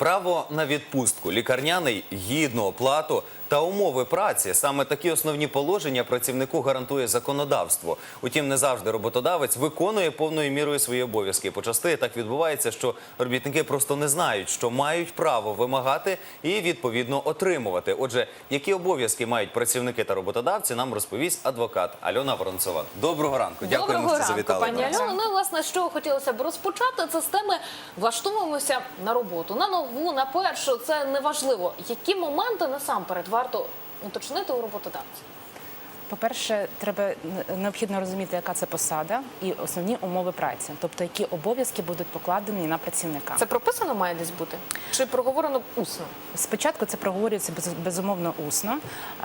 Право на відпустку, лікарняний гідну оплату та умови праці саме такі основні положення працівнику гарантує законодавство. Утім, не завжди роботодавець виконує повною мірою свої обов'язки. Почасти так відбувається, що робітники просто не знають, що мають право вимагати і відповідно отримувати. Отже, які обов'язки мають працівники та роботодавці, нам розповість адвокат Альона Воронцова. Доброго ранку. Дякуємо, що завітали. пані. Альоно. Ну, власне, що хотілося б розпочати, це з теми влаштовуємося на роботу. На нову, на першу, це не важливо. Які моменти насамперед варто уточнити у роботодавця? По-перше, треба необхідно розуміти, яка це посада і основні умови праці, тобто які обов'язки будуть покладені на працівника. Це прописано має десь бути? Чи проговорено усно? Спочатку це проговорюється без- безумовно усно,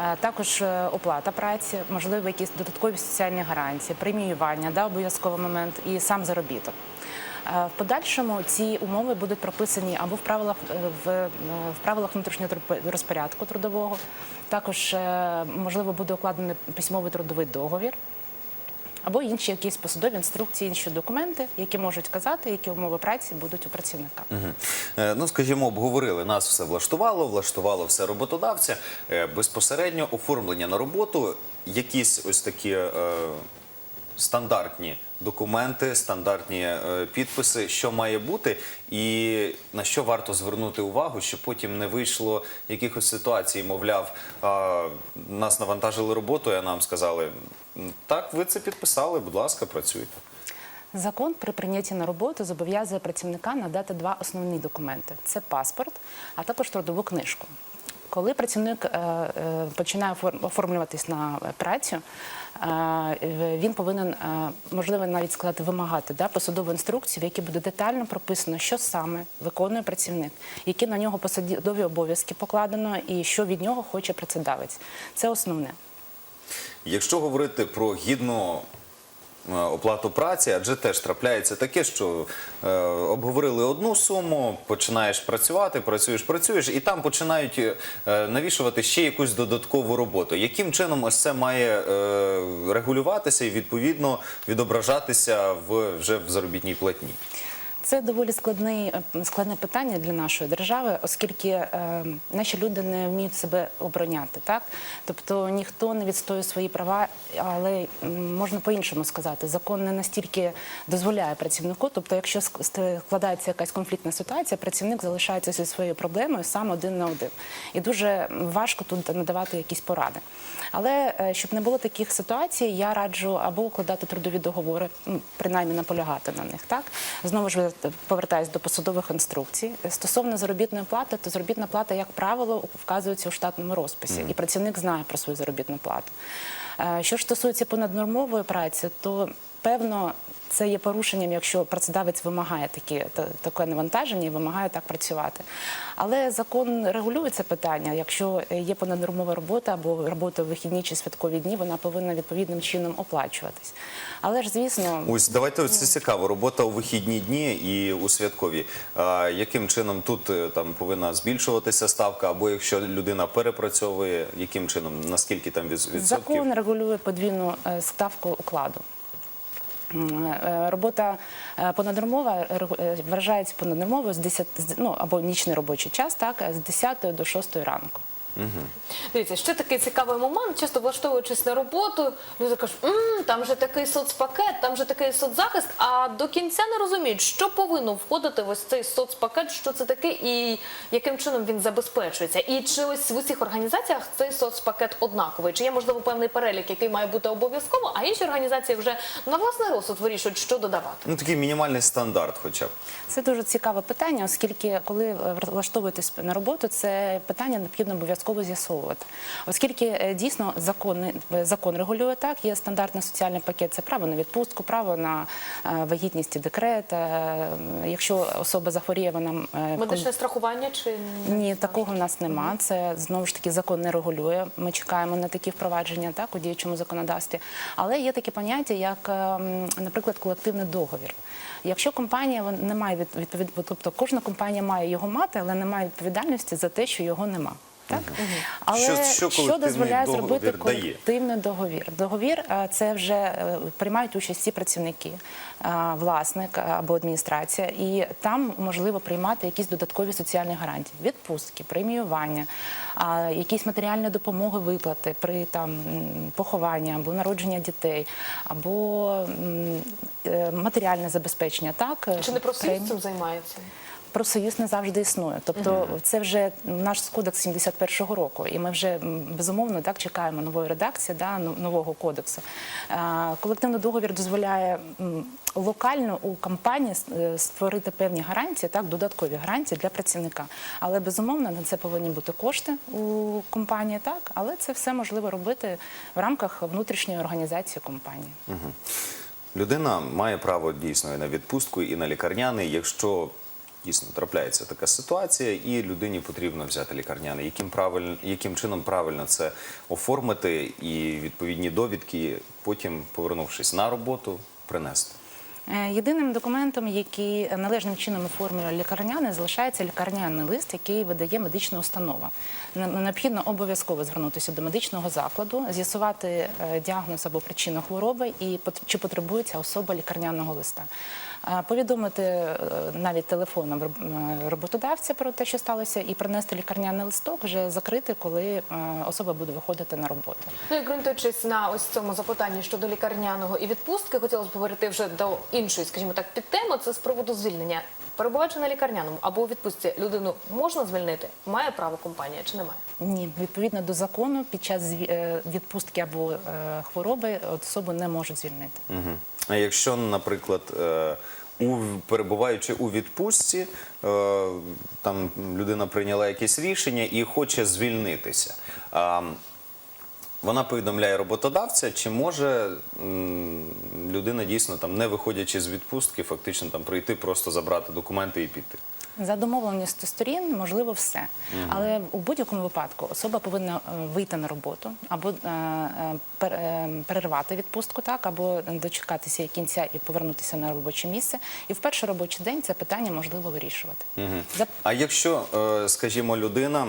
Е, також е, оплата праці, можливо, якісь додаткові соціальні гарантії, преміювання, да, обов'язковий момент і сам заробіток. Е, В подальшому ці умови будуть прописані або в правилах е, в, е, в правилах внутрішнього розпорядку трудового. Також можливо буде укладений письмовий трудовий договір. Або інші якісь посадові інструкції, інші документи, які можуть казати, які умови праці будуть у працівника. Е, Ну, скажімо, обговорили, нас все влаштувало, влаштувало все роботодавця. Безпосередньо оформлення на роботу, якісь ось такі е, стандартні документи, стандартні е, підписи, що має бути, і на що варто звернути увагу, щоб потім не вийшло якихось ситуацій, мовляв, нас навантажили роботою, а нам сказали, так, ви це підписали, будь ласка, працюйте. Закон при прийнятті на роботу зобов'язує працівника надати два основні документи: це паспорт, а також трудову книжку. Коли працівник е, е, починає оформ- оформлюватись на працю, він повинен, е, можливо, навіть сказати, вимагати да, посадову інструкцію, в якій буде детально прописано, що саме виконує працівник, які на нього посадові обов'язки покладено і що від нього хоче працедавець. Це основне. Якщо говорити про гідну е, оплату праці, адже теж трапляється таке, що е, обговорили одну суму, починаєш працювати, працюєш, працюєш, і там починають е, навішувати ще якусь додаткову роботу. Яким чином ось це має е, регулюватися і відповідно відображатися в вже в заробітній платні? Це доволі складний, е, складне питання для нашої держави, оскільки е, наші люди не вміють себе обороняти. Так? Тобто ніхто не відстоює свої права, але можна по-іншому сказати, закон не настільки дозволяє працівнику. Тобто, якщо складається якась конфліктна ситуація, працівник залишається зі своєю проблемою сам один на один. І дуже важко тут надавати якісь поради. Але е, щоб не було таких ситуацій, я раджу або укладати трудові договори, принаймні наполягати на них. Так знову ж повертаюсь до посадових інструкцій. Стосовно заробітної плати, то заробітна плата, як правило, вказується у штатному розписі, і працівник знає про свою заробітну плату. Е, Що ж стосується понаднормової праці, то певно. Це є порушенням, якщо працедавець вимагає такі, та- таке навантаження і вимагає так працювати. Але закон регулює це питання. Якщо є понаднормова робота або робота в вихідні чи святкові дні, вона повинна відповідним чином оплачуватись. Але ж, звісно, Ось давайте ось це цікаво. Робота у вихідні дні і у святкові. А, яким чином тут е, там повинна збільшуватися ставка, або якщо людина перепрацьовує, яким чином наскільки там від, відсотків? Закон регулює подвійну е, ставку укладу. Е, Робота е, понаднормова вражається е, вважається понаднормовою з 10, ну, або нічний робочий час, так, з 10 до 6 ранку. Дивіться, ще такий цікавий момент. Часто влаштовуючись на роботу, люди кажуть, «М, там же такий соцпакет, там же такий соцзахист. А до кінця не розуміють, що повинно входити в ось цей соцпакет, що це таке, і яким чином він забезпечується. І чи ось в усіх організаціях цей соцпакет однаковий? Чи є можливо певний перелік, який має бути обов'язково, а інші організації вже на власний розсуд вирішують, що додавати. Ну такий мінімальний стандарт, хоча б. Це дуже цікаве питання, оскільки коли влаштовуєтесь на роботу, це питання необхідно обов'язково з'ясовувати. Оскільки е, дійсно закон, е, закон регулює так, є стандартний соціальний пакет, це право на відпустку, право на е, вагітність і декрет. Якщо особа захворіє, вона Медичне страхування чи ні, такого в нас нема. Це знову ж таки закон не регулює. Ми чекаємо на такі впровадження так у діючому законодавстві. Але є такі поняття, як, ем, наприклад, колективний договір. Якщо компанія не має від- відповід, тобто кожна компанія має його мати, але не має відповідальності за те, що його нема. Так? Але Що- що колективний дозволяє договір зробити колективний договір? Договір е, це вже е, приймають участь всі працівники, е, власник або адміністрація, і там можливо приймати якісь додаткові соціальні гарантії, відпустки, преміювання, якісь матеріальні допомоги, виплати при там похованні або народження дітей, або матеріальне забезпечення. Так Чи не просто премії. цим займається? Профсоюз не завжди існує. Тобто, це вже наш кодекс 71-го року, і ми вже безумовно так чекаємо нової редакції, да, ну- нового кодексу. Колективний договір дозволяє локально у компанії е, створити певні гарантії, так, додаткові гарантії для працівника. Але безумовно на це повинні бути кошти у компанії, так, але це все можливо робити в рамках внутрішньої організації компанії. Людина має право дійсно і на відпустку, і на лікарняний, якщо дійсно трапляється така ситуація, і людині потрібно взяти лікарняний. Яким правильно, яким чином правильно це оформити і відповідні довідки, потім, повернувшись на роботу, принести. Е, Єдиним документом, який належним чином оформлює лікарняний, залишається лікарняний лист, який видає медична установа. Не- Необхідно обов'язково звернутися до медичного закладу, з'ясувати е, діагноз або причину хвороби і чи потребується особа лікарняного листа. Повідомити е, навіть телефоном е, роботодавця про те, що сталося, і принести лікарняний листок вже закрити, коли е, особа буде виходити на роботу. Ну і ґрунтуючись на ось цьому запитанні щодо лікарняного і відпустки, хотілося б говорити вже до іншої, скажімо так, підтеми. Це з приводу звільнення. Перебуваючи на лікарняному або у відпустці, людину можна звільнити? Має право компанія чи немає? Ні, відповідно до закону, під час зві- відпустки або хвороби особу не можуть звільнити. Угу. А якщо, наприклад, е, у, перебуваючи у відпустці, е, там людина прийняла якесь рішення і хоче звільнитися. Вона повідомляє роботодавця, чи може людина дійсно там, не виходячи з відпустки, фактично там прийти, просто забрати документи і піти. За домовленістю сторін можливо все, але у будь-якому випадку особа повинна е, вийти на роботу або е, е, пер- перервати відпустку, так або дочекатися кінця і повернутися на робоче місце. І в перший робочий день це питання можливо вирішувати. За А якщо, скажімо, людина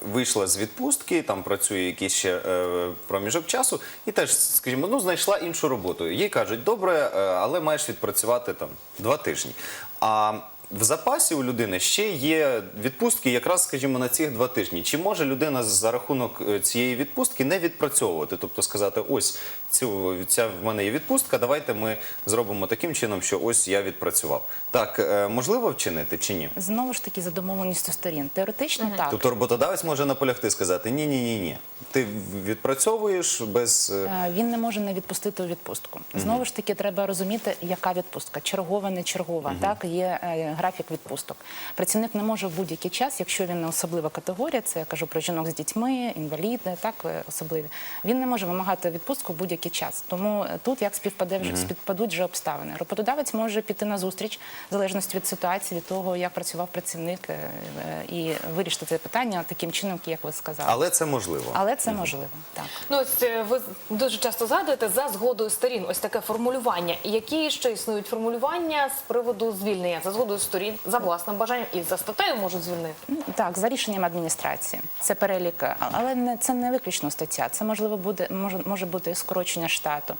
вийшла з відпустки, там працює якийсь ще е, проміжок часу, і теж, скажімо, ну знайшла іншу роботу. Їй кажуть, добре, е, але маєш відпрацювати там два тижні. А в запасі у людини ще є відпустки, якраз, скажімо, на ці два тижні. Чи може людина за рахунок е, цієї відпустки не відпрацьовувати? Тобто сказати, ось цю, ця в мене є відпустка, давайте ми зробимо таким чином, що ось я відпрацював. Так, е, можливо вчинити чи ні? знову ж таки за домовленістю сторін. Теоретично так. Тобто роботодавець може наполягти сказати ні, ні, ні, ні. Ти відпрацьовуєш без. е, Е, Він не може не відпустити у відпустку. Знову ж таки, треба розуміти, яка відпустка чергова, не чергова. Так є графік відпусток. Працівник не може в будь-який час, якщо він не особлива категорія, це я кажу про жінок з дітьми, інваліди, так особливі. Він не може вимагати відпустку в будь-який час. Тому е, тут як співпаде вже співпадуть вже обставини. Роботодавець може піти на зустріч в залежності від ситуації, від того, як працював працівник, е, е, і вирішити це питання таким чином, як ви сказали. Але це можливо. Але це можливо, так. Ну ось ви дуже часто згадуєте за згодою сторін. Ось таке формулювання. Які ще існують формулювання з приводу звільнення за згодою сторін, за власним бажанням і за статтею можуть звільнити. Так, за рішенням адміністрації. Це перелік, але не це не виключно стаття. Це можливо буде може, може бути і скорочення штату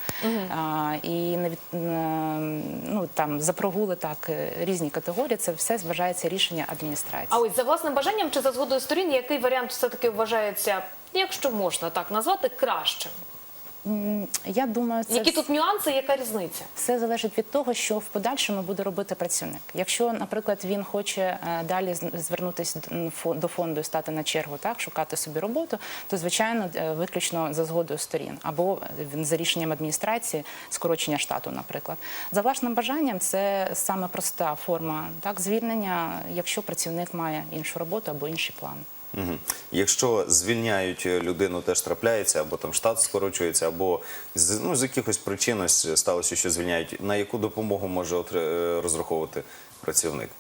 а, і навіть ну там за прогули, так е, різні категорії. Це все вважається рішення адміністрації. А ось за власним бажанням чи за згодою сторін, який варіант все таки вважається, якщо можна так назвати, кращим? Я думаю, це Які тут нюанси, яка різниця? Все залежить від того, що в подальшому буде робити працівник. Якщо, наприклад, він хоче е, далі звернутися до фонду і стати на чергу, так шукати собі роботу, то звичайно е, виключно за згодою сторін або він за рішенням адміністрації скорочення штату, наприклад. За власним бажанням це саме проста форма так звільнення, якщо працівник має іншу роботу або інші плани. Угу. Якщо звільняють людину, теж трапляється, або там штат скорочується, або з, ну, з якихось причин сталося, що звільняють, на яку допомогу може е, розраховувати працівник?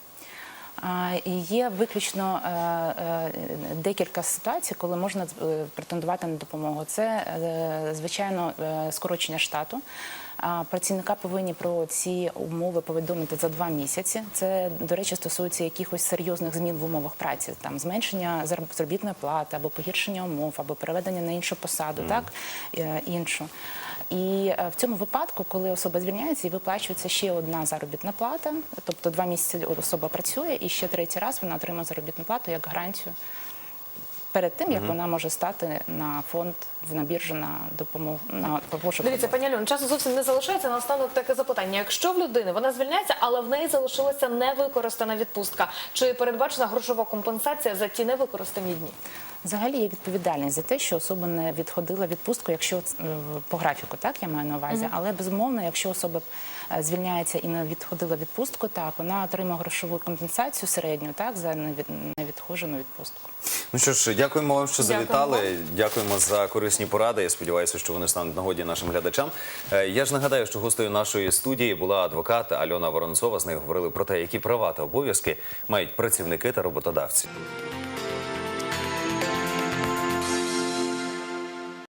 Є виключно е, е, декілька ситуацій, коли можна е, претендувати на допомогу. Це, е, звичайно, е, скорочення штату. Працівника повинні про ці умови повідомити за два місяці. Це, до речі, стосується якихось серйозних змін в умовах праці, там зменшення зароб- заробітної плати або погіршення умов, або переведення на іншу посаду, так е, іншу. І е, в цьому випадку, коли особа звільняється, і виплачується ще одна заробітна плата, тобто два місяці особа працює, і ще третій раз вона отримає заробітну плату як гарантію перед тим, як вона може стати на фонд на біржу на допомогу на пошук. Дивіться, пані Альон, часу зовсім не залишається. Наостанок таке запитання. Якщо в людини вона звільняється, але в неї залишилася невикористана відпустка, чи передбачена грошова компенсація за ті невикористані дні? Взагалі є відповідальність за те, що особа не відходила відпустку, якщо е, по графіку, так я маю на увазі. Але безумовно, якщо особа е, звільняється і не відходила відпустку, так вона отримає грошову компенсацію середню, так за невід- невідходжену відпустку. Ну що ж, дякуємо вам, що Дякуємо завітали. Дякуємо за корисні поради. Я сподіваюся, що вони стануть нагоді нашим глядачам. Е, Я ж нагадаю, що гостею нашої студії була адвокат Альона Воронцова. З нею говорили про те, які права та обов'язки мають працівники та роботодавці.